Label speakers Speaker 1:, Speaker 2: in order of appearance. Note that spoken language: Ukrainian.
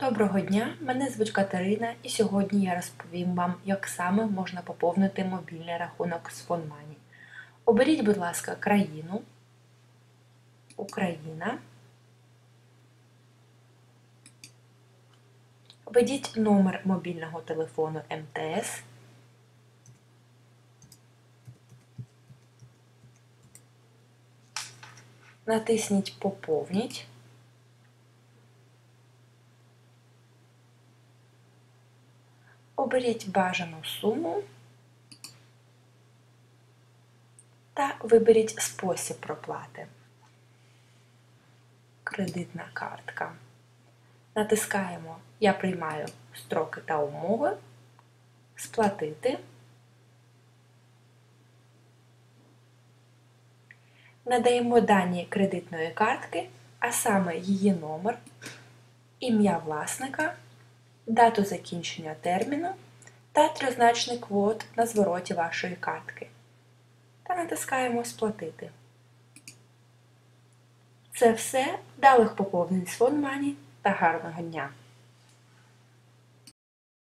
Speaker 1: Доброго дня, мене звуть Катерина, і сьогодні я розповім вам, як саме можна поповнити мобільний рахунок з FoneMoney. Оберіть, будь ласка, країну, Україна. Введіть номер мобільного телефону МТС. Натисніть Поповніть. Оберіть бажану суму та виберіть спосіб проплати. Кредитна картка. Натискаємо Я приймаю строки та умови, сплатити. Надаємо дані кредитної картки, а саме її номер, ім'я власника дату закінчення терміну та тризначний квот на звороті вашої картки. Та натискаємо Сплатити. Це все. Далих поповнень з FoneMoney та гарного дня!